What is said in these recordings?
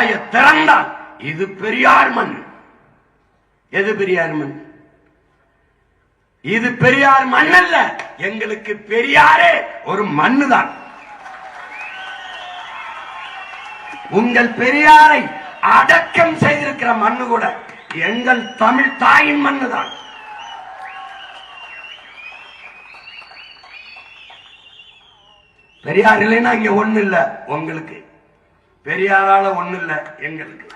வாயை திறந்தால் இது பெரியார் மண். எது பெரியார் மண்? இது பெரியார் மண் அல்ல எங்களுக்கு பெரியாரே ஒரு மண்ணுதான். உங்கள் பெரியாரை அடக்கம் செய்திருக்கிற மண்ணு கூட எங்கள் தமிழ் தாயின் மண்ணுதான். பெரியார் இல்லைன்னா இங்க ஒண்ணு இல்ல உங்களுக்கு. பெரியாரால ஒண்ணு இல்ல எங்களுக்கு.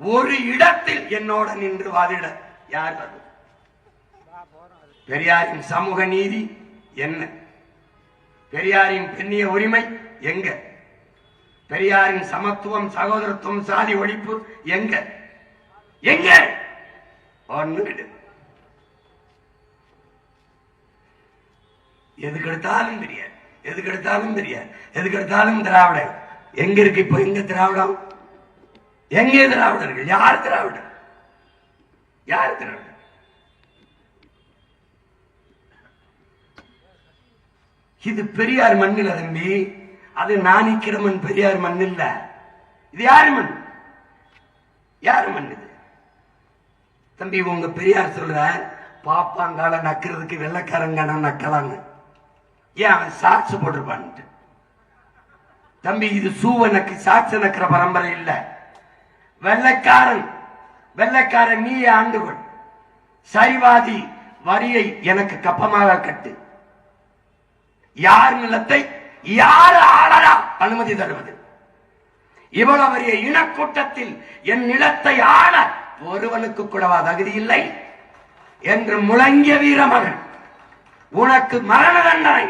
ஒரு இடத்தில் என்னோட நின்று வாதிட யார் வரும் பெரியாரின் சமூக நீதி என்ன? பெரியாரின் பெண்ணிய உரிமை எங்க? பெரியாரின் சமத்துவம் சகோதரத்துவம் சாதி ஒழிப்பு எங்க? எங்க? ஒன்று எதுக்கு எடுத்தாலும் பெரியார் எதுக்கு எடுத்தாலும் பெரியார் எதுக்கு எடுத்தாலும் திராவிடர். எங்க இருக்கு இப்ப எங்க திராவிடம்? எங்கே திராவிடர்கள்? யார் திராவிடர்? யார் திராவிடர்? இது பெரியார் மண் இல்ல தம்பி அது நாணிக்கிற மண் பெரியார் மண் இல்ல இது யாரு மண்? யாரு மண் இது? தம்பி உங்க பெரியார் சொல்ற பாப்பாங்கால நக்கிறதுக்கு வெள்ளக்காரங்கான நக்கலாங்க ஏன் அவன் சாட்சி போட்டிருப்பான்ட்டு. தம்பி இது சூவனுக்கு சாட்சி நக்கிற பரம்பரை இல்ல. வெள்ளைக்காரன் வெள்ளைக்காரன் நீ ஆண்டுகொள். சரிவாதி வரியை எனக்கு கப்பமாக கட்டு. யார் நிலத்தை யார் ஆளரா அனுமதி தருவது? இவ்வளவு பெரிய இனக்கூட்டத்தில் என் நிலத்தை ஆள ஒருவனுக்கு கூடவா தகுதி இல்லை. என்று முழங்கிய வீரமகன் உனக்கு மரண தண்டனை.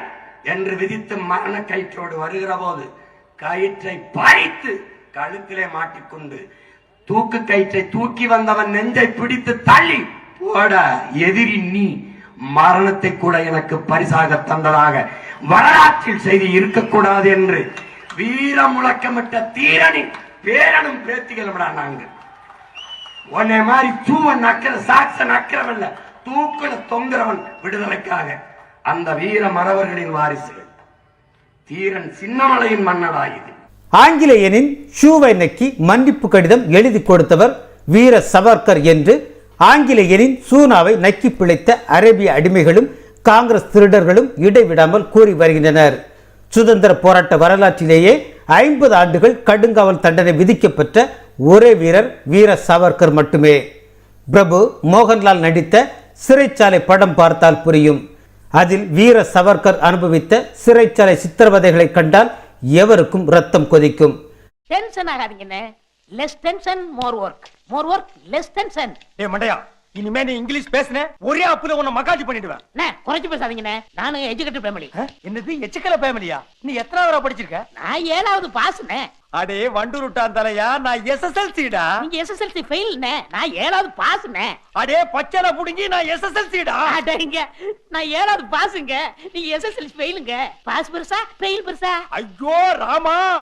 என்று விதித்து மரண கயிற்றோடு வருகிற போது கயிற்றை பறித்து கழுத்திலே மாட்டிக்கொண்டு தூக்கு கயிற்றை தூக்கி வந்தவன் நெஞ்சை பிடித்து தள்ளி போட எதிரி நீ மரணத்தை கூட எனக்கு பரிசாக தந்ததாக வரலாற்றில் செய்தி இருக்கக்கூடாது என்று வீர முழக்கமிட்ட தீரனின் பேரனும் பேத்திகள் நாங்கள். உன்னை மாதிரி தூவன் நக்கிற சாட்ச நக்கிறவன் தூக்கில தொங்குறவன் விடுதலைக்காக. அந்த வீர மறவர்களின் வாரிசுகள். தீரன் சின்னமலையின் மன்னராயுது ஆங்கிலேயனின் ஷூவை நக்கி மன்னிப்பு கடிதம் எழுதி கொடுத்தவர் வீர சவர்கர் என்று ஆங்கிலேயனின் சூனாவை நக்கி பிழைத்த அரேபிய அடிமைகளும் காங்கிரஸ் திருடர்களும் இடைவிடாமல் கூறி வருகின்றனர். சுதந்திர போராட்ட வரலாற்றிலேயே ஐம்பது ஆண்டுகள் கடுங்காவல் தண்டனை விதிக்கப்பட்ட ஒரே வீரர் வீர சாவர்கர் மட்டுமே. பிரபு மோகன்லால் நடித்த சிறைச்சாலை படம் பார்த்தால் புரியும். அதில் வீர சவர்கர் அனுபவித்த சிறைச்சாலை சித்திரவதைகளை கண்டால் எவருக்கும் ரத்தம் கொதிக்கும். Tension ஆகாதீங்கண்ணே less tension more work more work less tension ஏ மண்டையா? இனிமே நீ இங்கிலீஷ் பேசுன ஒரே அப்புல உன்னை மகாஜி பண்ணிடுவேன். அண்ணே குறைச்சு பேசாதீங்கண்ணே. நானும் எஜுகேட்டட் ஃபேமிலி ஆ? என்னது எச்சுக்கல ஃபேமிலியா நீ எத்தனாவது படிச்சிருக்க? நான் ஏழாவது பாஸ்ண்ணே அடே வண்டூருட்டான் தலையா? நான் எஸ்எஸ்எல்சிடா நீங்க எஸ்எஸ்எல்சி ஃபெயில்ண்ணே நான் ஏழாவது பாஸ்ண்ணே அடே பச்சனை புடுங்கி நான் எஸ்எஸ்எல்சிடா அடேங்க நான் ஏழாவது பாஸுங்க நீங்க எஸ்எஸ்எல்சி ஃபெயிலுங்க பாஸ் பெருசா? ஃபெயில் பெருசா? ஐயோ ராமா!